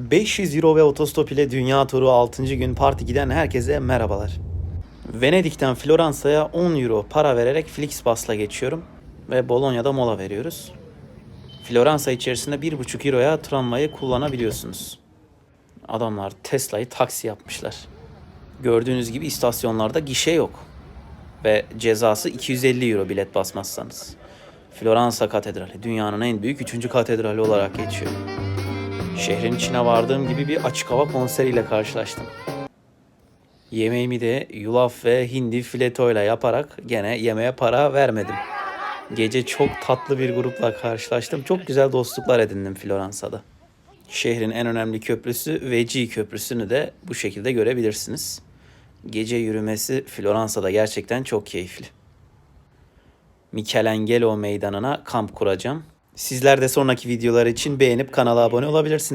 500 euro ve otostop ile dünya turu 6. gün parti giden herkese merhabalar. Venedik'ten Floransa'ya 10 euro para vererek Flixbus'la geçiyorum ve Bologna'da mola veriyoruz. Floransa içerisinde 1,5 euroya tramvayı kullanabiliyorsunuz. Adamlar Tesla'yı taksi yapmışlar. Gördüğünüz gibi istasyonlarda gişe yok. Ve cezası 250 euro bilet basmazsanız. Floransa Katedrali dünyanın en büyük 3. katedrali olarak geçiyor. Şehrin içine vardığım gibi bir açık hava konseriyle karşılaştım. Yemeğimi de yulaf ve hindi filetoyla yaparak gene yemeğe para vermedim. Gece çok tatlı bir grupla karşılaştım. Çok güzel dostluklar edindim Floransa'da. Şehrin en önemli köprüsü Veci Köprüsü'nü de bu şekilde görebilirsiniz. Gece yürümesi Floransa'da gerçekten çok keyifli. Michelangelo meydanına kamp kuracağım. Sizler de sonraki videolar için beğenip kanala abone olabilirsiniz.